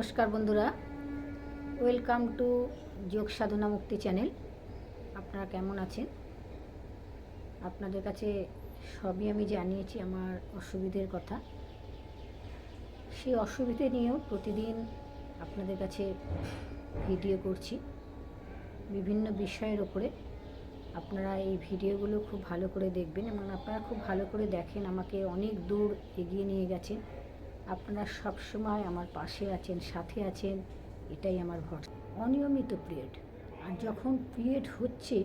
নমস্কার বন্ধুরা। Welcome to যোগ সাধনা মুক্তি চ্যানেল। আপনারা কেমন আছেন? আপনাদের কাছে সবই আমি জানিয়েছি আমার অসুবিধের কথা। সেই অসুবিধে নিয়েও প্রতিদিন আপনাদের কাছে ভিডিও করছি। বিভিন্ন বিষয়ের ওপরে আপনারা এই ভিডিওগুলো খুব ভালো করে দেখবেন এবং আপনারা খুব ভালো করে দেখেন, আমাকে অনেক দূর এগিয়ে নিয়ে গেছেন। আপনারা সব সময় আমার পাশে আছেন, সাথে আছেন, এটাই আমার ভরসা। অনিয়মিত পিরিয়ড আর যখন পিরিয়ড হচ্ছে,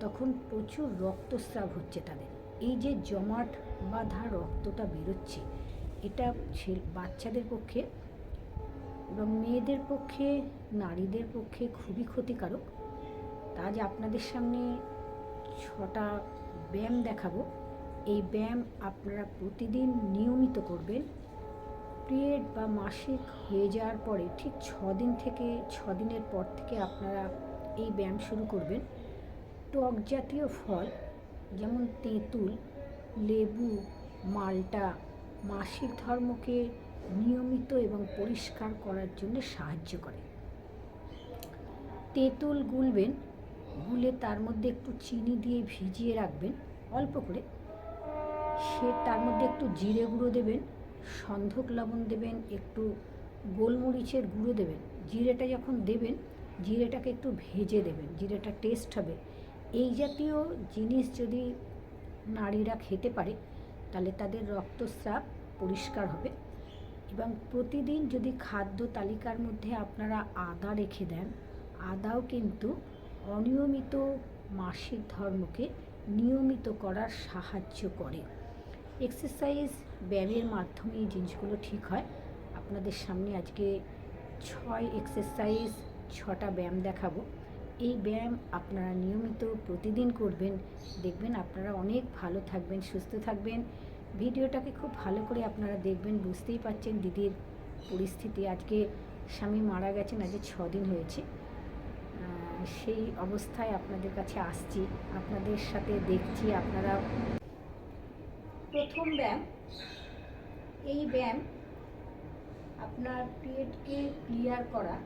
তখন প্রচুর রক্তস্রাব হচ্ছে তাদের। এই যে জমাট বাঁধা রক্তটা বেরোচ্ছে, এটা বাচ্চাদের পক্ষে এবং মেয়েদের পক্ষে, নারীদের পক্ষে খুবই ক্ষতিকারক। আজ আপনাদের সামনে ছটা ব্যায়াম দেখাবো। এই ব্যায়াম আপনারা প্রতিদিন নিয়মিত করবেন। পিরিয়ড বা মাসিক হয়ে যাওয়ার পরে ঠিক ছ দিন থেকে ছ দিনের পর থেকে আপনারা এই ব্যায়াম শুরু করবেন। টক জাতীয় ফল যেমন তেঁতুল, লেবু, মালটা মাসিক ধর্মকে নিয়মিত এবং পরিষ্কার করার জন্য সাহায্য করে। তেঁতুল গুলবেন, গুলে তার মধ্যে একটু চিনি দিয়ে ভিজিয়ে রাখবেন, অল্প করে। সে তার মধ্যে একটু জিরে গুঁড়ো দেবেন সন্ধক লবণ দেবেন, একটু গোলমরিচের গুঁড়ো দেবেন। জিরেটা যখন দেবেন, জিরেটাকে একটু ভেজে দেবেন, জিরেটা টেস্ট হবে। এই জাতীয় জিনিস যদি নারীরা খেতে পারে, তাহলে তাদের রক্তস্রাব পরিষ্কার হবে। এবং প্রতিদিন যদি খাদ্য তালিকার মধ্যে আপনারা আদা রেখে দেন, আদাও কিন্তু অনিয়মিত মাসিক ধর্মকে নিয়মিত করার সাহায্য করে। এক্সারসাইজ ব্যায়ামের মাধ্যমে এই জিনিসগুলো ঠিক হয়। আপনাদের সামনে আজকে ছয় এক্সারসাইজ, ছটা ব্যায়াম দেখাবো। এই ব্যায়াম আপনারা নিয়মিত প্রতিদিন করবেন। দেখবেন আপনারা অনেক ভালো থাকবেন, সুস্থ থাকবেন। ভিডিওটাকে খুব ভালো করে আপনারা দেখবেন, বুঝতেই পারছেন দিদির পরিস্থিতি। আজকে স্বামী মারা গেছেন, আজকে দিন হয়েছে। সেই অবস্থায় আপনাদের কাছে আসছি। আপনাদের সাথে দেখছি, আপনারা প্রথম ব্যায়াম। এই ব্যায়াম আপনার পেটকে ক্লিয়ার করা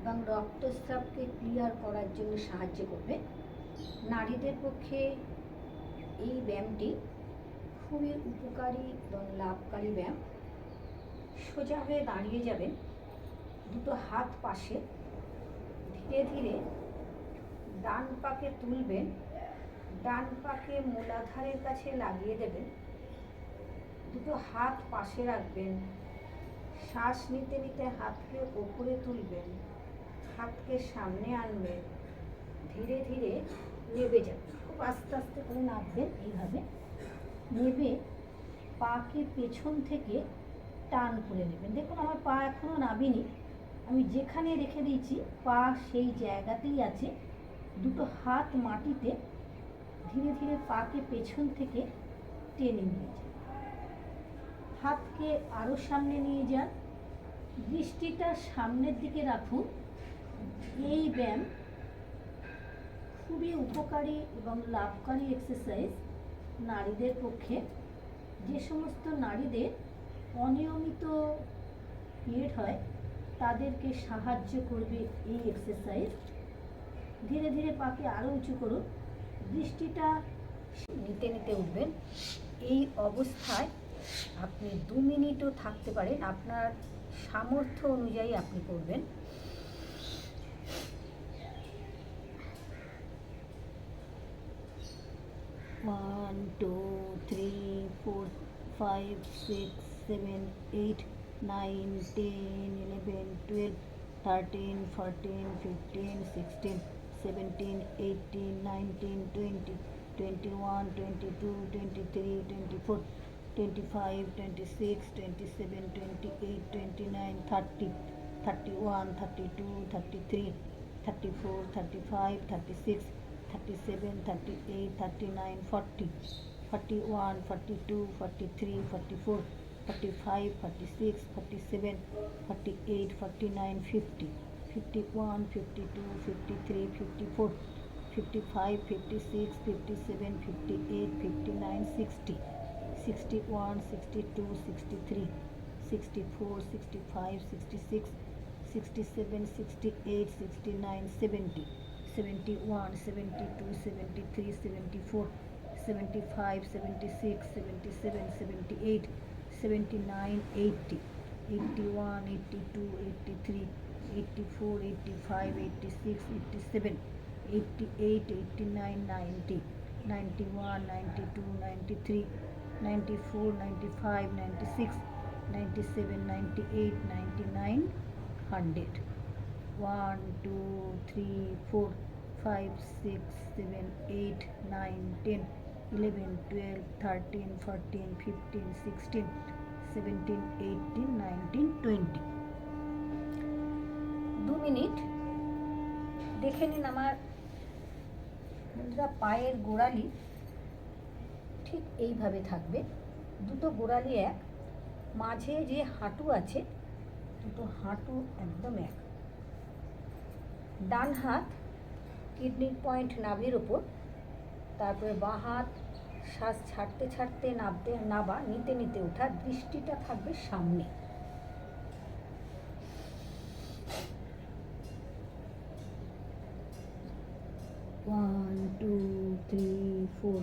এবং রক্তস্রাবকে ক্লিয়ার করার জন্য সাহায্য করবে। নারীদের পক্ষে এই ব্যায়ামটি খুবই উপকারী এবং লাভকারী ব্যায়াম। সোজা হয়ে দাঁড়িয়ে যাবেন, দুটো হাত পাশে। ধীরে ধীরে ডান পাকে তুলবেন, ডান পাকে মূলাধারের কাছে লাগিয়ে দেবেন। দুটো হাত পাশে রাখবেন। শ্বাস নিতে নিতে হাতকে ওপরে তুলবেন। হাতকে সামনে আনবেন। ধীরে ধীরে নেবে যাবেন খুব আস্তে আস্তে করে নামবেন এইভাবে। নেবে পাকে পেছন থেকে টান করে নেবেন। দেখুন, আমার পা এখনও নাবিনি আমি যেখানে রেখে দিয়েছি, পা সেই জায়গাতেই আছে। দুটো হাত মাটিতে ধীরে ধীরে পাকে পেছন থেকে টেনে নিয়ে যান হাতকে আরও সামনে নিয়ে যান। দৃষ্টিটা সামনের দিকে রাখুন। এই ব্যায়াম খুবই উপকারী এবং লাভকারী এক্সারসাইজ নারীদের পক্ষে। যে সমস্ত নারীদের অনিয়মিত পিরিয়ড হয়, তাদেরকে সাহায্য করবে এই এক্সারসাইজ ধীরে ধীরে পাকে আরও উঁচু করুন। দৃষ্টিটা নিতে নিতে উঠবেন। এই অবস্থায় আপনি দু মিনিটও থাকতে পারেন। আপনার সামর্থ্য অনুযায়ী আপনি করবেন। One two three four five six seven eight nine ten eleven twelve thirteen fourteen fifteen sixteen seventeen eighteen nineteen twenty twenty one twenty two twenty three twenty four 25, 26, 27, 28, 29, 30, 31, 32, 33, 34, 35, 36, 37, 38, 39, 40, 41, 42, 43, 44, 45, 46, 47, 48, 49, 50, 51, 52, 53, 54, 55, 56, 57, 58, 59, 60. 61, 62, 63, 64, 65, 66, 67, 68, 69, 70, 71, 72, 73, 74, 75, 76, 77, 78, 79, 80, 81, 82, 83, 84, 85, 86, 87, 88, 89, 90, 91, 92, 93, ninety four ninety five ninety six ninety seven ninety eight ninety nine hundred one two three four five six seven eight nine ten eleven twelve thirteen fourteen fifteen sixteen seventeen eighteen nineteen twenty দু minute. দেখে নিন আমার বন্ধুরা পায়ের গোড়ালি ঠিক এইভাবে থাকবে। দুটো গোড়ালি এক, মাঝে যে হাঁটু আছে, দুটো হাঁটু একদম এক। ডান হাত কিডনির পয়েন্ট নাভির ওপর, তারপরে বাঁ হাত শ্বাস ছাড়তে ছাড়তে নাবতে, নাবা, নিতে নিতে ওঠা, দৃষ্টিটা থাকবে সামনে। One two three four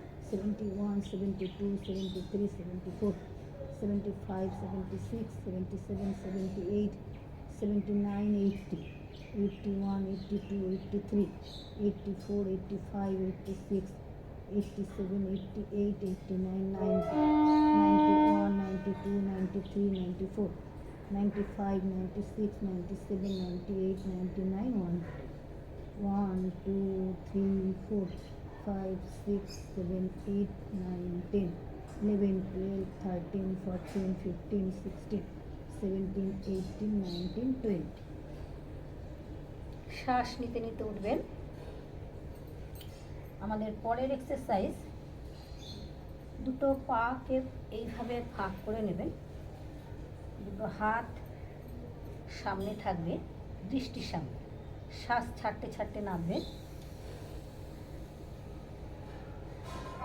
71, 72, 73, 74, 75, 76, 77, 78, 79, 80, 81, 82, 83, 84, 85, 86, 87, 88, 89, 90, 91, 92, 93, 94, 95, 96, 97, 98, 99, 1, 1 2, 3, 4. Five six seven eight nine ten eleven twelve thirteen fourteen fifteen sixteen seventeen eighteen nineteen twenty শ্বাস নিতে নিতে উঠবেন। আমাদের পরের এক্সারসাইজ দুটো পাকে এইভাবে ফাঁক করে নেবেন। দুটো হাত সামনে থাকবে, দৃষ্টির সামনে। শ্বাস ছাড়তে ছাড়তে নামবেন।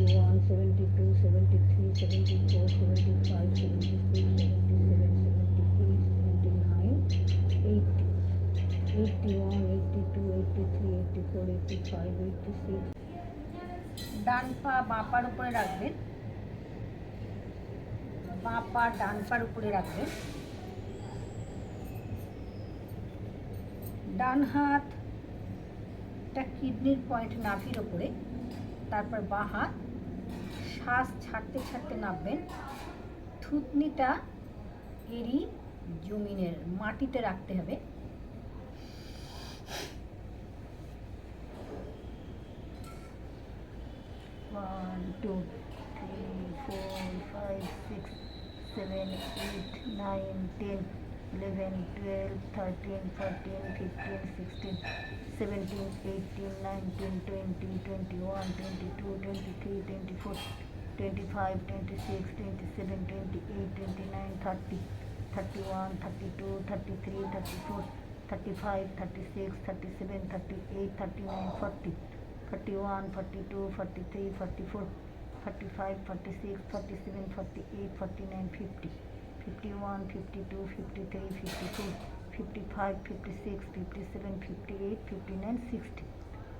Seventy one seventy two seventy three seventy four seventy five seventy six seventy seven seventy eight seventy nine eighty eighty one eighty two eighty three eighty four eighty five eighty six ডান পা বাঁ পার উপরে রাখবেন বাঁ পা ডান পার উপরে রাখবেন ডান হাত, একটা কিডনির পয়েন্ট নাভির ওপরে তারপর বাঁ হাত শ্বাস ছাড়তে ছাড়তে নামবেন। থুতনিটা এরই জমিনের মাটিতে রাখতে হবে। One two three four five six seven eight nine ten eleven twelve thirteen fourteen fifteen sixteen seventeen eighteen nineteen twenty twenty one twenty two twenty three twenty four twenty five twenty six twenty seven twenty eight twenty nine thirty thirty one thirty two thirty three thirty four thirty five thirty six thirty seven thirty eight thirty nine forty forty one forty two forty three forty four forty five forty six forty seven forty eight forty nine fifty fifty one fifty two fifty three fifty four fifty five fifty six fifty seven fifty eight fifty nine sixty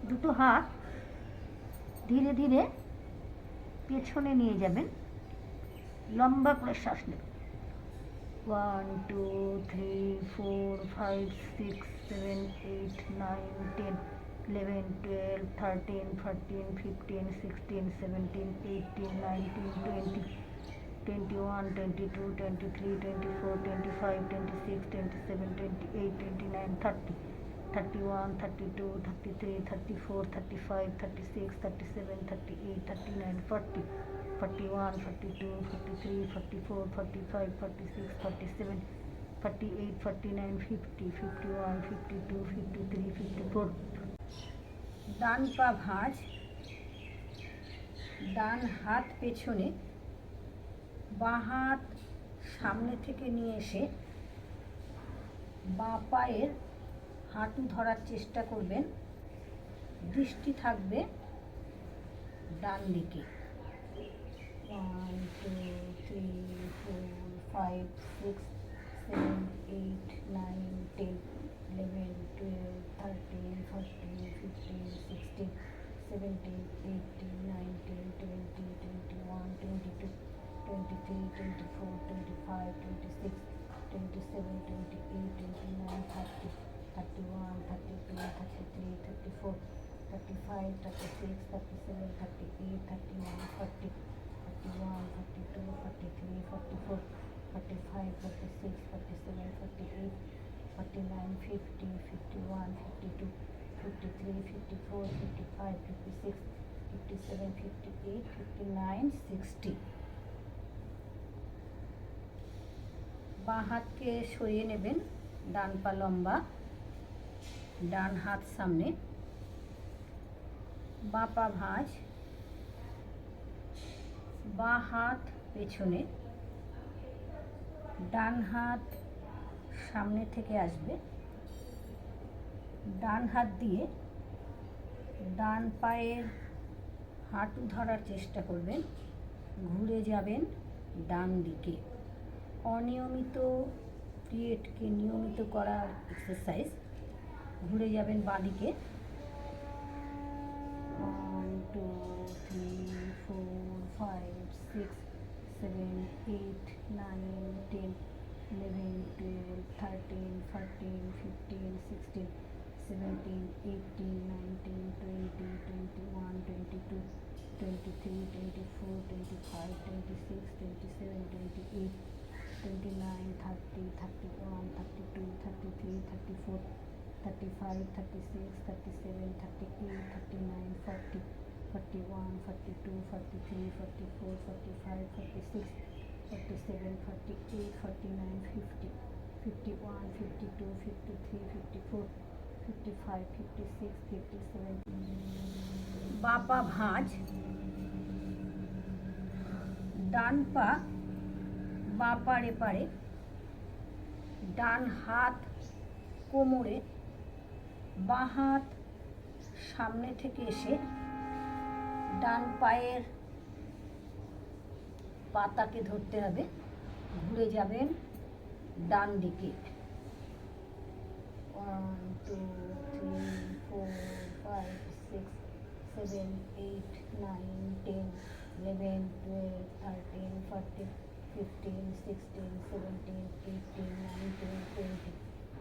দুটো হাত ধীরে ধীরে পেছনে নিয়ে যাবেন। লম্বা করে শ্বাস নেবেন। One two three four five six seven eight nine ten eleven twelve thirteen fourteen fifteen sixteen seventeen eighteen nineteen twenty twenty one twenty two twenty three twenty four twenty five twenty six twenty seven twenty eight twenty nine thirty thirty one thirty two thirty three thirty four thirty five thirty six thirty seven thirty eight thirty nine forty forty one forty two forty three four forty five six seven eight nine fifty fifty one fifty two fifty three fifty four ডান পা ভাঁজ, ডান হাত পেছনে, বাঁ হাত সামনে থেকে নিয়ে এসে বাঁ পায়ের হাঁটু ধরার চেষ্টা করবেন। দৃষ্টি থাকবে ডান দিকে। One two three four five six seven eight nine ten eleven twelve thirteen fourteen fifteen sixteen seventeen eighteen nineteen twenty twenty one twenty two twenty three twenty four twenty five twenty six twenty seven twenty eight twenty nine thirty 31, 32, 33, 34, 35, 36, 37, 38, 39, 40, 31, 32, 33, 44, 45, 46, 47, 48, 49, 50, 51, 52, 53, 54, 55, 56, 57, 58, 59, 60. বাঁ হাতকে সরিয়ে নেবেন ডান পা লম্বা ডান হাত সামনে। বাঁ পা ভাঁজ। বাঁ হাত পেছনে। ডান হাত সামনে থেকে আসবে। ডান হাত দিয়ে ডান পায়ের হাঁটু ধরার চেষ্টা করবেন। ঘুরে যাবেন ডান দিকে। অনিয়মিত পিরিয়ডকে নিয়মিত করার এক্সারসাইজ ঘুরে যাবেন বাঁদিকে। One two three four five six seven eight nine ten eleven twelve thirteen fourteen fifteen sixteen seventeen eighteen nineteen twenty twenty one twenty two twenty three twenty four twenty five twenty six twenty seven twenty eight twenty nine thirty thirty one thirty two thirty three thirty four thirty five thirty six thirty seven thirty eight thirty nine forty forty one forty two forty three forty four forty five forty six forty seven forty eight forty nine fifty fifty one fifty two fifty three fifty four fifty five fifty six fifty seven বাপা ভাঁজ। ডান পা বাঁ পাড়ে পাড়ে ডান হাত কোমরে বাঁ হাত সামনে থেকে এসে ডান পায়ের পাতাকে ধরতে হবে। ঘুরে যাবেন ডান দিকে। One two three four five six seven eight nine ten eleven twelve thirteen fourteen fifteen sixteen seventeen eighteen nineteen twenty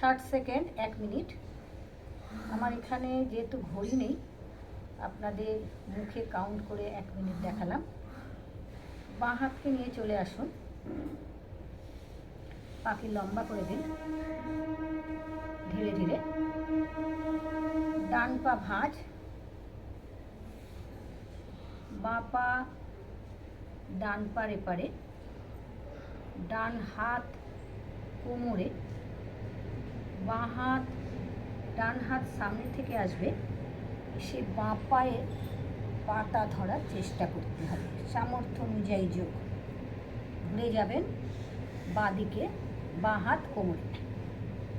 ষাট সেকেন্ড, এক মিনিট। আমার এখানে যেহেতু ঘড়ি নেই, আপনাদের মুখে কাউন্ট করে এক মিনিট দেখালাম। বাঁ হাতকে নিয়ে চলে আসুন। পাখি লম্বা করে দিন। ধীরে ধীরে। ডান পা ভাঁজ। বাঁ পা ডান পার এপারে ডান হাত কোমরে। বাঁ হাত, ডান হাত সামনে থেকে আসবে। সে বাঁ পায়ে পাটা ধরার চেষ্টা করতে হবে। সামর্থ্য অনুযায়ী যোগ। ঘুরে যাবেন বাঁ দিকে বাঁ হাত কোমরে।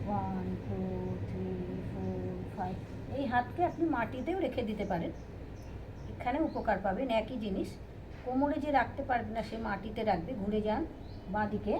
One two three four five এই হাতকে আপনি মাটিতেও রেখে দিতে পারেন। এখানে উপকার পাবেন। একই জিনিস। কোমরে যে রাখতে পারবে না, সে মাটিতে রাখবে। ঘুরে যান বাঁ দিকে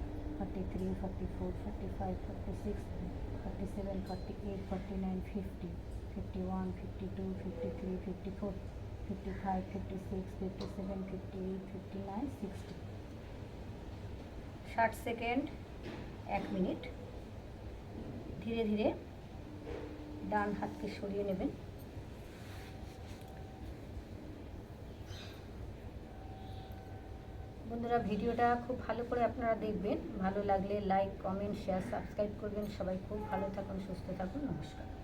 two thirty three thirty four thirty five thirty six thirty seven thirty eight thirty nine forty forty one forty two forty three forty four forty five forty six forty seven forty eight forty nine fifty fifty one fifty two fifty three fifty four fifty five fifty six fifty seven fifty fifty nine sixty ষাট second, এক minute. ধীরে ধীরে ডান হাতকে সরিয়ে নেবেন। বন্ধুরা, ভিডিওটা খুব ভালো করে আপনারা দেখবেন। ভালো লাগলে লাইক কমেন্ট শেয়ার সাবস্ক্রাইব করবেন। সবাই খুব ভালো থাকুন, সুস্থ থাকুন। নমস্কার।